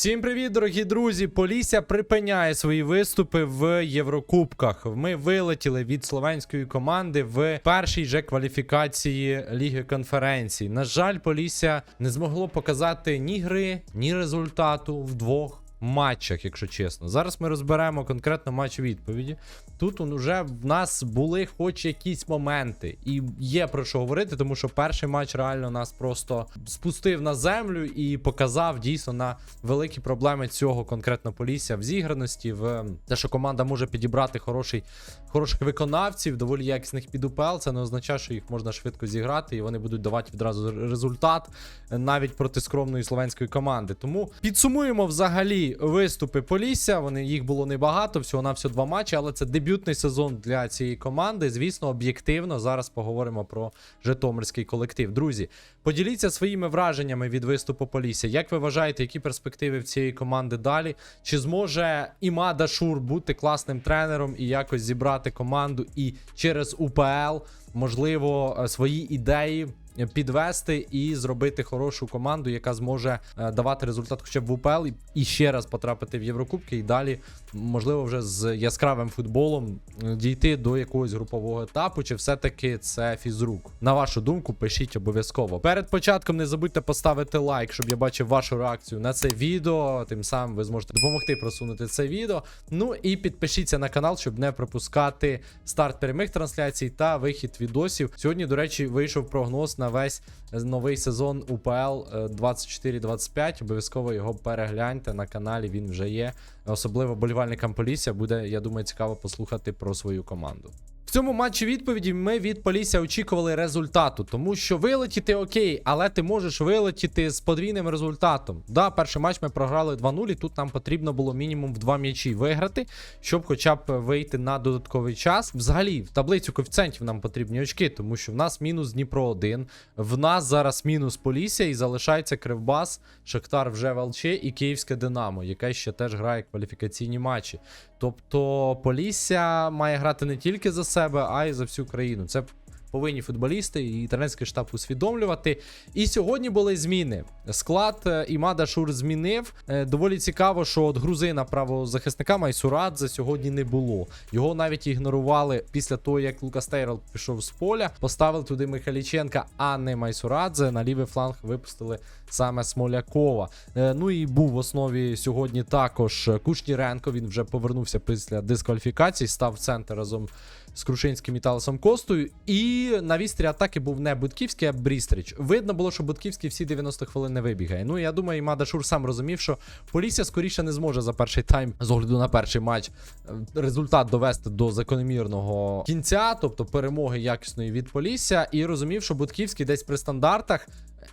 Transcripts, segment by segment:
Всім привіт, дорогі друзі! Полісся припиняє свої виступи в Єврокубках. Ми вилетіли від словенської команди в першій же кваліфікації Ліги конференцій. На жаль, Полісся не змогло показати ні гри, ні результату в двох матчах, якщо чесно. Зараз ми розберемо конкретно матч відповіді. Тут вже в нас були хоч якісь моменти, і є про що говорити, тому що перший матч реально нас просто спустив на землю і показав дійсно на великі проблеми цього конкретно Полісся в зіграності, в те, що команда може підібрати хороший, хороших виконавців, доволі якісних під УПЛ. Це не означає, що їх можна швидко зіграти, і вони будуть давати відразу результат навіть проти скромної словенської команди. Тому підсумуємо взагалі виступи Полісся. Вони їх було небагато, всього на всього два матчі, але це дебютний сезон для цієї команди. Звісно, об'єктивно. Зараз поговоримо про Житомирський колектив. Друзі, поділіться своїми враженнями від виступу Полісся. Як ви вважаєте, які перспективи в цієї команди далі? Чи зможе Імада Шур бути класним тренером і якось зібрати команду і через УПЛ, можливо, е, свої ідеї підвести і зробити хорошу команду, яка зможе е, давати результат хоча б в УПЛ і- ще раз потрапити в Єврокубки, і далі, можливо, вже з яскравим футболом е, дійти до якогось групового етапу, чи все-таки це фізрук. На вашу думку, пишіть обов'язково. Перед початком не забудьте поставити лайк, щоб я бачив вашу реакцію на це відео. Тим самим ви зможете допомогти просунути це відео. Ну і підпишіться на канал, щоб не пропускати старт прямих трансляцій та вихід відосів. Сьогодні, до речі, вийшов прогноз на весь новий сезон УПЛ е, 24-25. Обов'язково його перегляньте на каналі. Він вже є. Особливо болівальникам Полісся буде, я думаю, цікаво послухати про свою команду. В цьому матчі відповіді ми від Полісся очікували результату, тому що вилетіти окей, але ти можеш вилетіти з подвійним результатом. Да, перший матч ми програли 2-0, і тут нам потрібно було мінімум в два м'ячі виграти, щоб хоча б вийти на додатковий час. Взагалі, в таблицю коефіцієнтів нам потрібні очки, тому що в нас мінус Дніпро 1, в нас зараз мінус Полісся і залишається Кривбас, Шахтар вже ВЛЧ і Київське Динамо, яке ще теж грає кваліфікаційні матчі. Тобто Полісся має грати не тільки за себе, а й за всю країну. Це повинні футболісти і тренерський штаб усвідомлювати. І сьогодні були зміни. Склад е, Імада Шур змінив. Е, Доволі цікаво, що от грузина правозахисника Майсурадзе сьогодні не було. Його навіть ігнорували після того, як Лукас Тейрел пішов з поля. Поставили туди Михайліченка, а не Майсурадзе. На лівий фланг випустили саме Смолякова. Е, Ну і був в основі сьогодні також Кушніренко. Він вже повернувся після дискваліфікації, став в центр разом з Крушинським і Талосом Костою. І на вістрі атаки був не Будківський, а Брістріч. Видно було, що Будківський всі 90 хвилин не вибігає. Ну я думаю, Імада Шур сам розумів, що Полісся скоріше не зможе за перший тайм з огляду на перший матч е, результат довести до закономірного кінця, тобто перемоги якісної від Полісся, і розумів, що Будківський десь при стандартах.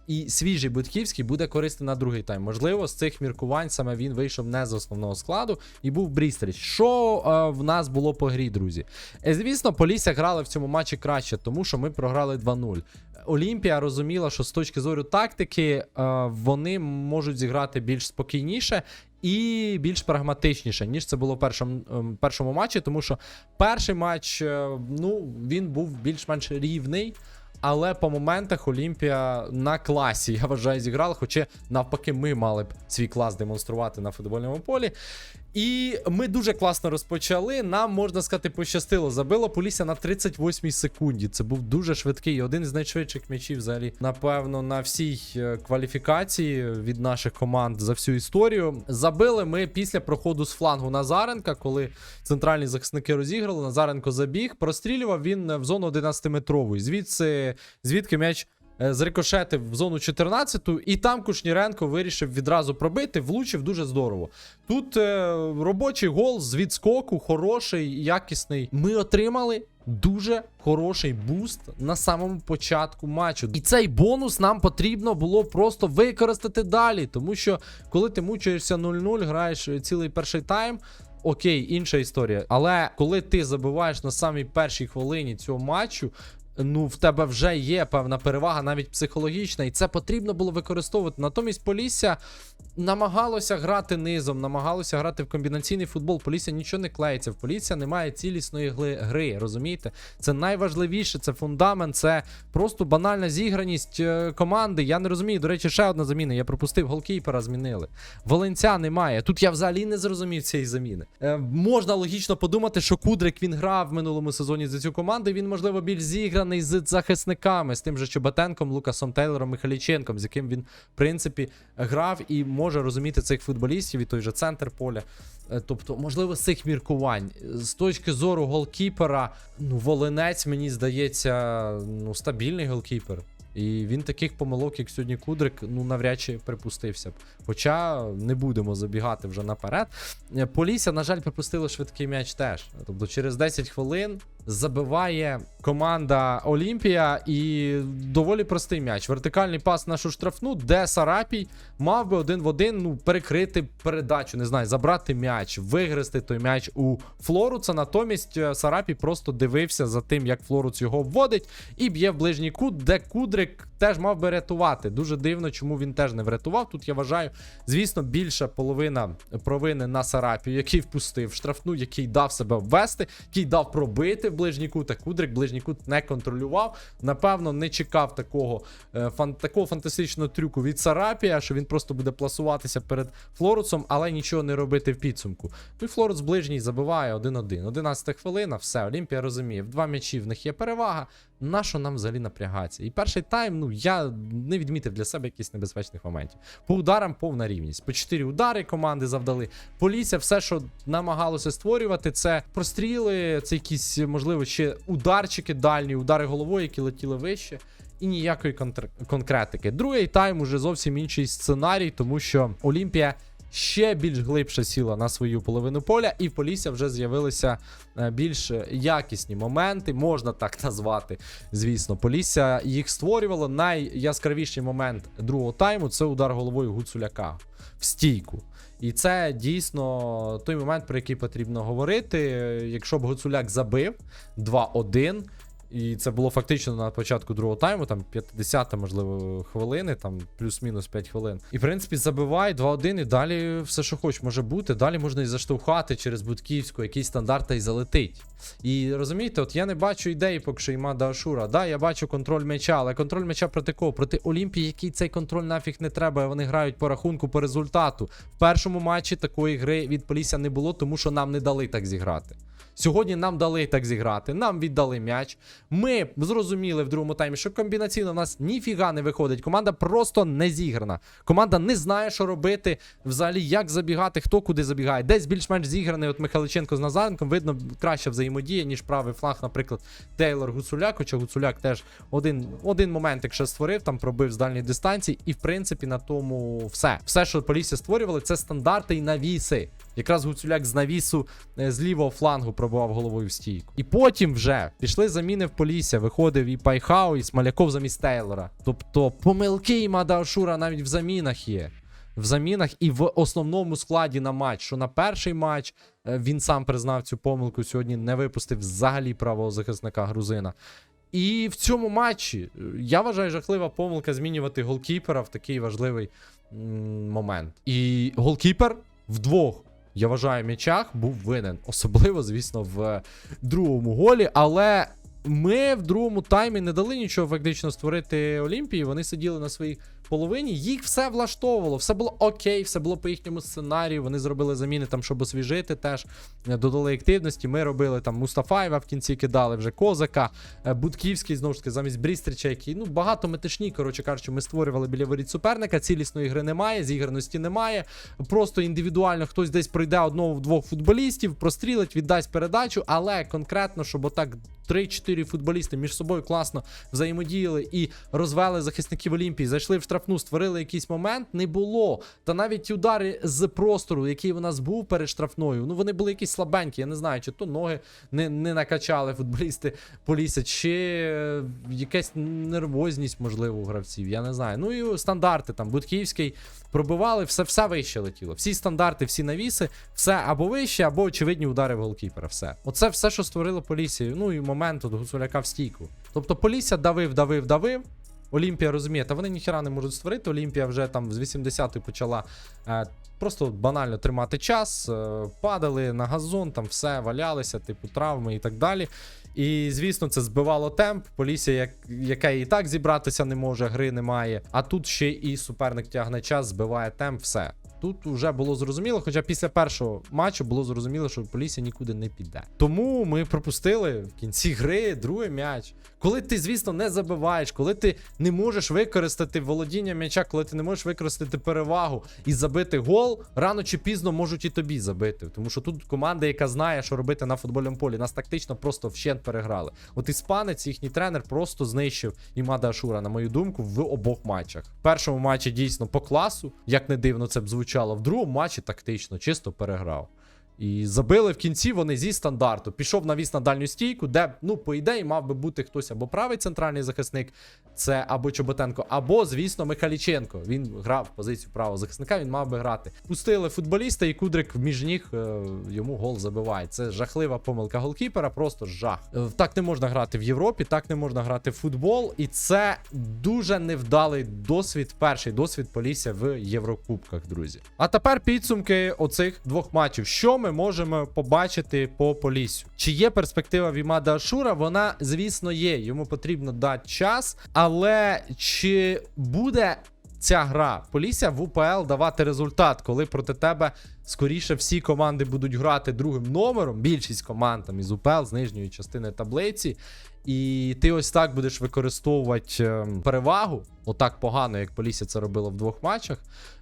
І свіжий Будківський буде користий на другий тайм. Можливо, з цих міркувань саме він вийшов не з основного складу і був Брістріч. Що е, в нас було по грі, друзі? Е, звісно, Полісся грали в цьому матчі краще, тому що ми програли 2-0. Олімпія розуміла, що з точки зору тактики е, вони можуть зіграти більш спокійніше. І більш прагматичніше, ніж це було в першому, ем, першому матчі, тому що перший матч, е, ну, він був більш-менш рівний. Але по моментах Олімпія на класі, я вважаю, зіграла. Хоча навпаки, ми мали б свій клас демонструвати на футбольному полі. І ми дуже класно розпочали. Нам можна сказати, пощастило. Забило Полісся на 38-й секунді. Це був дуже швидкий, один з найшвидших м'ячів взагалі, напевно, на всій е, кваліфікації від наших команд за всю історію. Забили ми після проходу з флангу Назаренка, коли центральні захисники розіграли. Назаренко забіг. Прострілював він в зону 11-метрової. Звідси, звідки м'яч. Е, Зрикошетив в зону 14 і там Кушніренко вирішив відразу пробити, влучив дуже здорово. Тут е, робочий гол з відскоку, хороший, якісний. Ми отримали дуже хороший буст на самому початку матчу. І цей бонус нам потрібно було просто використати далі. Тому що коли ти мучаєшся 0-0, граєш цілий перший тайм. Окей, інша історія. Але коли ти забиваєш на самій першій хвилині цього матчу, ну в тебе вже є певна перевага, навіть психологічна, і це потрібно було використовувати. Натомість Полісся намагалося грати низом, намагалося грати в комбінаційний футбол. Полісся нічого не клеїться. В Полісся немає цілісної гри. Розумієте? Це найважливіше, це фундамент, це просто банальна зіграність е, команди. Я не розумію. До речі, ще одна заміна. Я пропустив голкіпера, змінили. Волинця немає. Тут я взагалі не зрозумів цієї заміни. Е, можна логічно подумати, що Кудрик він грав в минулому сезоні за цю команду. Він, можливо, більш зіграний з захисниками, з тим же Чоботенком, Лукасом Тейлором, Михайліченком, з яким він, в принципі, грав і може розуміти цих футболістів і той же центр поля. Е, Тобто, можливо, з цих міркувань. З точки зору голкіпера, ну, Волинець, мені здається, ну, стабільний голкіпер. І він таких помилок, як сьогодні Кудрик, ну навряд чи припустився б. Хоча не будемо забігати вже наперед. Е, Полісся, на жаль, припустило швидкий м'яч теж. Тобто через 10 хвилин забиває команда Олімпія і доволі простий м'яч. Вертикальний пас нашу штрафну, де Сарапій мав би один в один ну, перекрити передачу, не знаю, забрати м'яч, вигризти той м'яч у Флоруца. Натомість е, Сарапій просто дивився за тим, як Флоруц його вводить, і б'є в ближній кут, де Кудрик теж мав би рятувати. Дуже дивно, чому він теж не врятував. Тут я вважаю, звісно, більша половина провини на Сарапію, який впустив штрафну, який дав себе ввести, який дав пробити ближній кут, Кудрик ближній кут не контролював. Напевно, не чекав такого, е, фан, такого фантастичного трюку від Сарапія, що він просто буде пласуватися перед Флоруцом, але нічого не робити в підсумку. Ну і Флоруц ближній забиває 1-1. 11 хвилина, все, Олімпія розуміє. В два м'ячі в них є перевага. На що нам взагалі напрягатися? І перший тайм, ну я не відмітив для себе якихось небезпечних моментів. По ударам повна рівність. По 4 удари команди завдали. Полісся, все, що намагалося створювати, це простріли, це якісь, можливо, ще ударчики дальні, удари головою, які летіли вище. І ніякої конкретики. Другий тайм уже зовсім інший сценарій, тому що Олімпія ще більш глибше сіла на свою половину поля, і в Полісся вже з'явилися е, більш якісні моменти, можна так назвати. Звісно, Полісся їх створювало. Найяскравіший момент другого тайму це удар головою Гуцуляка в стійку. І це дійсно той момент, про який потрібно говорити. Якщо б Гуцуляк забив 2-1. І це було фактично на початку другого тайму, там 50 можливо, хвилини, там плюс-мінус 5 хвилин. І в принципі забивай 2-1, і далі все, що хоч може бути. Далі можна і заштовхати через Будківську, якийсь стандарт та й залетить. І розумієте, от я не бачу ідеї, поки що Імада Ашура. Да, я бачу контроль м'яча, але контроль м'яча проти кого? Проти Олімпії, який цей контроль нафіг не треба. Вони грають по рахунку, по результату. В першому матчі такої гри від Полісся не було, тому що нам не дали так зіграти. Сьогодні нам дали так зіграти, нам віддали м'яч. Ми зрозуміли в другому таймі, що комбінаційно в нас ніфіга не виходить. Команда просто не зіграна. Команда не знає, що робити, взагалі, як забігати, хто куди забігає. Десь більш-менш зіграний. От Михайличенко з Назаренком, видно, краща взаємодія, ніж правий фланг, наприклад, Тейлор Гуцуляк. Хоча Гуцуляк теж один, один момент, якщо створив, там пробив з дальньої дистанції, і в принципі на тому все. Все, що Полісся створювали, це стандарти і навіси. Якраз Гуцуляк з навісу е, з лівого флангу пробував головою в стійку. І потім вже пішли заміни в Полісся. Виходив і Пайхау, і Смоляков замість Тейлора. Тобто помилки і Мадашура навіть в замінах є. В замінах і в основному складі на матч. Що на перший матч е, він сам признав цю помилку. Сьогодні не випустив взагалі правого захисника грузина. І в цьому матчі е, я вважаю жахлива помилка змінювати голкіпера в такий важливий момент. І голкіпер вдвох я вважаю, м'ячах був винен. Особливо, звісно, в другому голі. Але ми в другому таймі не дали нічого фактично створити Олімпії. Вони сиділи на своїй половині. Їх все влаштовувало, все було окей, все було по їхньому сценарію. Вони зробили заміни там, щоб освіжити теж. е, Додали активності. Ми робили там Мустафаєва в кінці кидали вже Козака, е, Будківський, знову ж таки, замість Брістріча, який ну багато метишні. Коротше кажучи, ми створювали біля воріт суперника. Цілісної гри немає, зіграності немає. Просто індивідуально хтось десь пройде одного-двох футболістів, прострілить, віддасть передачу, але конкретно, щоб отак 3-4 футболісти між собою класно взаємодіяли і розвели захисників Олімпії, зайшли в штрафну, створили якийсь момент, не було. Та навіть ті удари з простору, який у нас був перед штрафною, ну вони були якісь слабенькі. Я не знаю, чи то ноги не, не накачали футболісти Полісся, чи е, якась нервозність, можливо, у гравців. Я не знаю. Ну і стандарти там Будківський пробивали, все, все вище летіло. Всі стандарти, всі навіси, все або вище, або очевидні удари в голкіпера. Все. Оце все, що створило Полісся. Ну і момент от Гуцуляка в стійку. Тобто Полісся давив, давив, давив. Олімпія розуміє, та вони ніхера не можуть створити. Олімпія вже там з 80-ї почала е, просто банально тримати час, е, падали на газон, там все валялися, типу травми і так далі. І звісно, це збивало темп. Полісся, як, яка і так зібратися не може, гри немає. А тут ще і суперник тягне час, збиває темп, все. Тут вже було зрозуміло, хоча після першого матчу було зрозуміло, що Полісся нікуди не піде. Тому ми пропустили в кінці гри другий м'яч. Коли ти, звісно, не забиваєш, коли ти не можеш використати володіння м'яча, коли ти не можеш використати перевагу і забити гол, рано чи пізно можуть і тобі забити. Тому що тут команда, яка знає, що робити на футбольному полі, нас тактично просто вщент переграли. От іспанець, їхній тренер, просто знищив Імада Ашура, на мою думку, в обох матчах. В першому матчі дійсно по класу, як не дивно це б звучало. В другому матчі тактично, чисто переграв. І забили в кінці вони зі стандарту. Пішов навіс на дальню стійку, де, ну, по ідеї, мав би бути хтось або правий центральний захисник, це або Чоботенко, або, звісно, Михаліченко. Він грав позицію правого захисника, він мав би грати. Пустили футболіста, і Кудрик між ніг е, йому гол забиває. Це жахлива помилка голкіпера, просто жах. Е, Так не можна грати в Європі, так не можна грати в футбол. І це дуже невдалий досвід, перший досвід Полісся в Єврокубках, друзі. А тепер підсумки оцих двох матчів. Що ми можемо побачити по полісю. Чи є перспектива Вімада Ашура? Вона, звісно, є. Йому потрібно дати час, але чи буде. Ця гра Полісся в УПЛ давати результат, коли проти тебе скоріше всі команди будуть грати другим номером. Більшість команд там із УПЛ з нижньої частини таблиці. І ти ось так будеш використовувати ем, перевагу, отак погано, як Полісся це робило в двох матчах.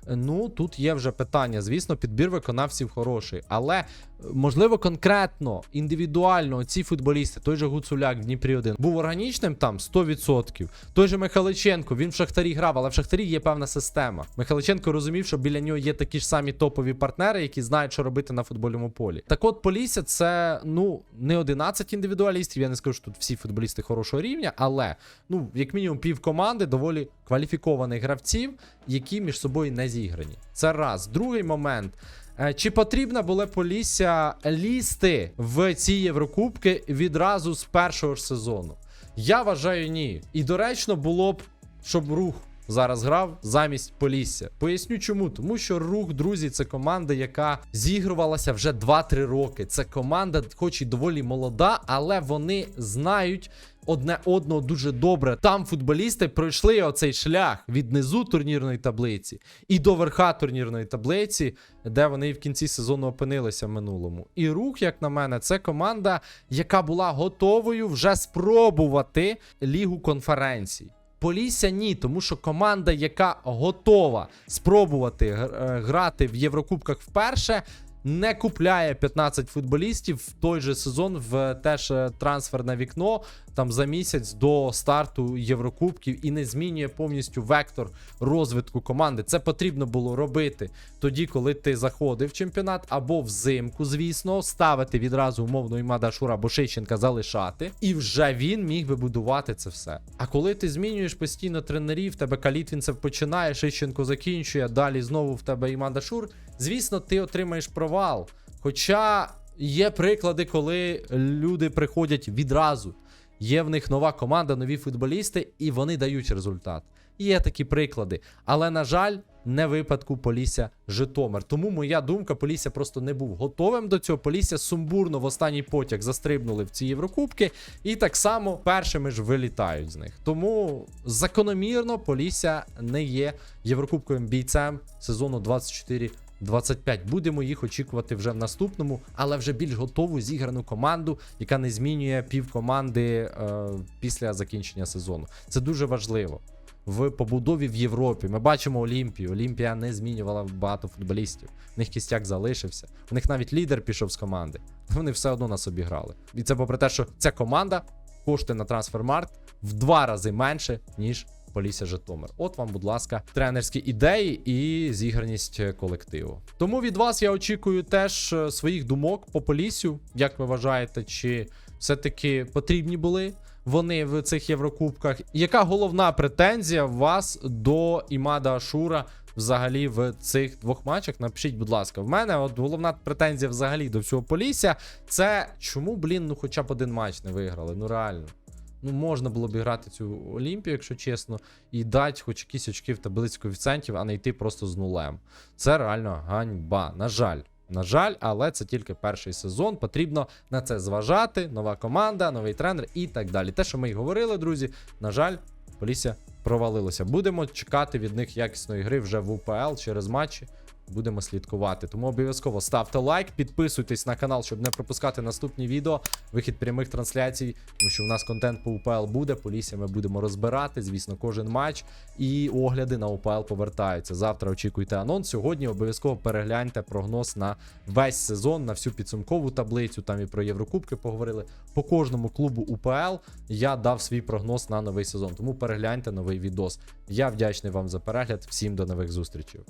Ну, тут є вже питання. Звісно, підбір виконавців хороший. Але, е, можливо, конкретно, індивідуально ці футболісти, той же Гуцуляк в Дніпрі 1 був органічним там 100%. Той же Михаличенко, він в Шахтарі грав, але в Шахтарі є певна система. Михаличенко розумів, що біля нього є такі ж самі топові партнери, які знають, що робити на футбольному полі. Так от Полісся це ну не 11 індивідуалістів. Я не скажу, що тут всі футболісти хорошого рівня, але ну, як мінімум, пів команди доволі кваліфікованих гравців, які між собою не зіграні. Це раз. Другий момент. Е, Чи потрібно було Полісся лізти в ці Єврокубки відразу з першого ж сезону? Я вважаю, ні. І доречно було б, щоб рух зараз грав замість Полісся. Поясню чому. Тому що рух, друзі, це команда, яка зігрувалася вже 2-3 роки. Це команда, хоч і доволі молода, але вони знають. Одне одного дуже добре. Там футболісти пройшли оцей шлях від низу турнірної таблиці і до верха турнірної таблиці, де вони в кінці сезону опинилися в минулому. І рух, як на мене, це команда, яка була готовою вже спробувати лігу конференцій. Полісся ні, тому що команда, яка готова спробувати е, грати в Єврокубках вперше, не купляє 15 футболістів в той же сезон в теж трансферне вікно там за місяць до старту Єврокубків і не змінює повністю вектор розвитку команди. Це потрібно було робити тоді, коли ти заходив в чемпіонат, або взимку, звісно, ставити відразу умовно Імада Шура або Шейченка залишати, і вже він міг би будувати це все. А коли ти змінюєш постійно тренерів, тебе Калітвінцев починає, Шейченко закінчує, далі знову в тебе Імада Шур, звісно, ти отримаєш провал. Хоча є приклади, коли люди приходять відразу. Є в них нова команда, нові футболісти, і вони дають результат. Є такі приклади. Але, на жаль, не випадку Полісся Житомир. Тому моя думка, Полісся просто не був готовим до цього. Полісся сумбурно в останній потяг застрибнули в ці Єврокубки, і так само першими ж вилітають з них. Тому закономірно Полісся не є єврокубковим бійцем сезону 24 25. Будемо їх очікувати вже в наступному, але вже більш готову зіграну команду, яка не змінює пів команди е, після закінчення сезону. Це дуже важливо. В побудові в Європі ми бачимо Олімпію. Олімпія не змінювала багато футболістів. У них кістяк залишився. У них навіть лідер пішов з команди. Вони все одно на собі грали. І це попри те, що ця команда коштує на трансфермаркт в два рази менше, ніж Полісся Житомир. От вам, будь ласка, тренерські ідеї і зіграність е, колективу. Тому від вас я очікую теж е, своїх думок по Поліссю. Як ви вважаєте, чи все-таки потрібні були вони в цих Єврокубках? Яка головна претензія у вас до Імада Ашура? Взагалі в цих двох матчах напишіть, будь ласка, в мене от головна претензія взагалі до всього Полісся це чому, блін, ну хоча б один матч не виграли? Ну реально. Ну, можна було б грати цю Олімпію, якщо чесно, і дати хоч якісь очки в таблиці коефіцієнтів, а не йти просто з нулем. Це реально ганьба. На жаль. На жаль, але це тільки перший сезон. Потрібно на це зважати. Нова команда, новий тренер і так далі. Те, що ми й говорили, друзі. На жаль, Полісся провалилося. Будемо чекати від них якісної гри вже в УПЛ через матчі. Будемо слідкувати. Тому обов'язково ставте лайк, підписуйтесь на канал, щоб не пропускати наступні відео, вихід прямих трансляцій, тому що в нас контент по УПЛ буде. Полісся ми будемо розбирати, звісно, кожен матч. І огляди на УПЛ повертаються. Завтра очікуйте анонс. Сьогодні обов'язково перегляньте прогноз на весь сезон, на всю підсумкову таблицю. Там і про Єврокубки поговорили. По кожному клубу УПЛ я дав свій прогноз на новий сезон. Тому перегляньте новий відос. Я вдячний вам за перегляд. Всім до нових зустрічей.